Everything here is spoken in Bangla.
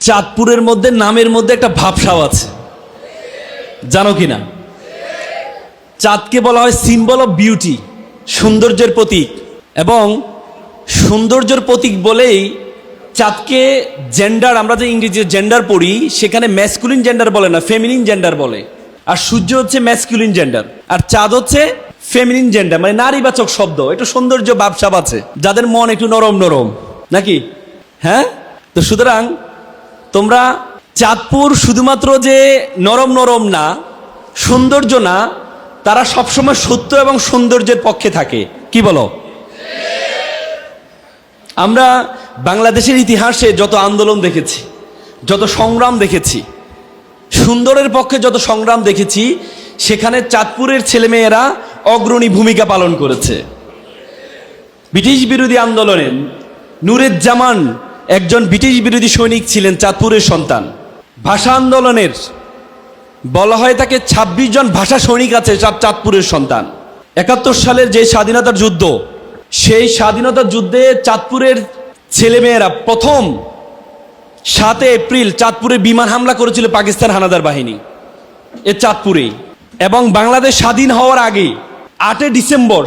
চাঁদপুরের মধ্যে নামের মধ্যে একটা ভাবসাব আছে। জানো কি না চাঁদকে বলা হয় সিম্বল অফ বিউটি সৌন্দর্যের প্রতীক। এবং সৌন্দর্যের প্রতীক বলেই চাঁদকে জেন্ডার আমরা যে ইংরেজি জেন্ডার পড়ি, সেখানে ম্যাসকুলিন জেন্ডার বলে না ফেমিনিন জেন্ডার বলে। আর সূর্য হচ্ছে ম্যাসকুলিন জেন্ডার আর চাঁদ হচ্ছে ফেমিনিন জেন্ডার মানে নারীবাচক শব্দ। একটু সৌন্দর্য ভাবসাব আছে, যাদের মন একটু নরম নরম। নাকি? হ্যাঁ? তো সুতরাং তোমরা চাঁদপুর শুধুমাত্র যে নরম নরম না, সৌন্দর্য না, তারা সবসময় সত্য এবং সৌন্দর্যের পক্ষে থাকে। কি বলো? আমরা বাংলাদেশের ইতিহাসে যত আন্দোলন দেখেছি, যত সংগ্রাম দেখেছি, সুন্দরের পক্ষে যত সংগ্রাম দেখেছি, সেখানে চাঁদপুরের ছেলেমেয়েরা অগ্রণী ভূমিকা পালন করেছে। ব্রিটিশ বিরোধী আন্দোলনে নুরুজ্জামান একজন ব্রিটিশ বিরোধী সৈনিক ছিলেন চাঁদপুরের সন্তান। ভাষা আন্দোলনের, বলা হয় তাকে ২৬ জন ভাষা সৈনিক আছে চাঁদ- চাঁদপুরের সন্তান। একাত্তর সালের যে স্বাধীনতার যুদ্ধ, সেই স্বাধীনতার যুদ্ধে চাঁদপুরের ছেলেমেয়েরা প্রথম সাতে এপ্রিল চাঁদপুরে বিমান হামলা করেছিল পাকিস্তান হানাদার বাহিনী। এ চাঁদপুরেই। এবং বাংলাদেশ স্বাধীন হওয়ার আগে আটই ডিসেম্বর